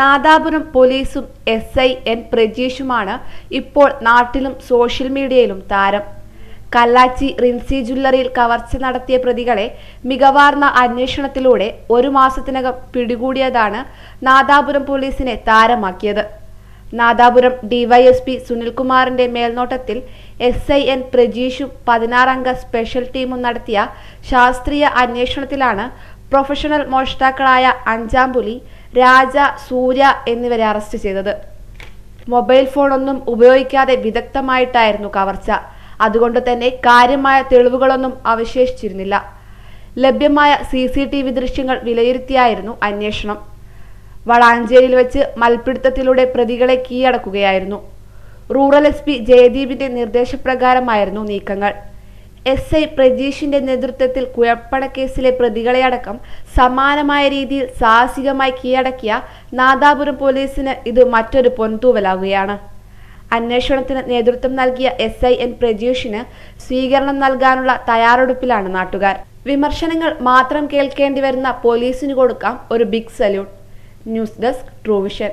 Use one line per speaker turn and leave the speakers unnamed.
നാദാപുരം പോലീസും S I N പ്രജീഷുമാണ് ഇപ്പോൾ നാട്ടിലും സോഷ്യൽ മീഡിയയിലും താരം. കല്ലാച്ചി റിൻസി ജ്വല്ലറിയിൽ കവർച്ച നടത്തിയ പ്രതികളെ മികവാർന്ന അന്വേഷണത്തിലൂടെ ഒരു മാസത്തിനകം പിടികൂടിയതാണ് നാദാപുരം പോലീസിനെ താരമാക്കിയത്. നാദാപുരം ഡിവൈഎസ്പി സുനിൽകുമാറിന്റെ മേൽനോട്ടത്തിൽ എസ് ഐ എൻ പ്രജീഷും പതിനാറംഗ സ്പെഷ്യൽ ടീമും നടത്തിയ ശാസ്ത്രീയ അന്വേഷണത്തിലാണ് പ്രൊഫഷണൽ മോഷ്ടാക്കളായ അഞ്ചാംപുലി രാജ സൂര്യ എന്നിവരെ അറസ്റ്റ് ചെയ്തത്. മൊബൈൽ ഫോണൊന്നും ഉപയോഗിക്കാതെ വിദഗ്ധമായിട്ടായിരുന്നു കവർച്ച. അതുകൊണ്ട് തന്നെ കാര്യമായ തെളിവുകളൊന്നും അവശേഷിച്ചിരുന്നില്ല. ലഭ്യമായ സി സി ടി വി ദൃശ്യങ്ങൾ വിലയിരുത്തിയായിരുന്നു അന്വേഷണം. വളാഞ്ചേരിയിൽ വെച്ച് മൽപിടുത്തത്തിലൂടെ പ്രതികളെ കീഴടക്കുകയായിരുന്നു. റൂറൽ എസ് പി ജയദീപിന്റെ നിർദ്ദേശപ്രകാരമായിരുന്നു നീക്കങ്ങൾ. എസ് ഐ പ്രജീഷിന്റെ നേതൃത്വത്തിൽ കുഴപ്പണക്കേസിലെ പ്രതികളെയടക്കം സമാനമായ രീതിയിൽ സാഹസികമായി കീഴടക്കിയ നാദാപുരം പോലീസിന് ഇത് മറ്റൊരു പൊൻതൂവലാകുകയാണ്. അന്വേഷണത്തിന് നേതൃത്വം നൽകിയ എസ് ഐ എൻ പ്രജീഷിന് സ്വീകരണം നൽകാനുള്ള തയ്യാറെടുപ്പിലാണ് നാട്ടുകാർ. വിമർശനങ്ങൾ മാത്രം കേൾക്കേണ്ടി വരുന്ന പോലീസിന് കൊടുക്കാം ഒരു big salute. News desk Truevision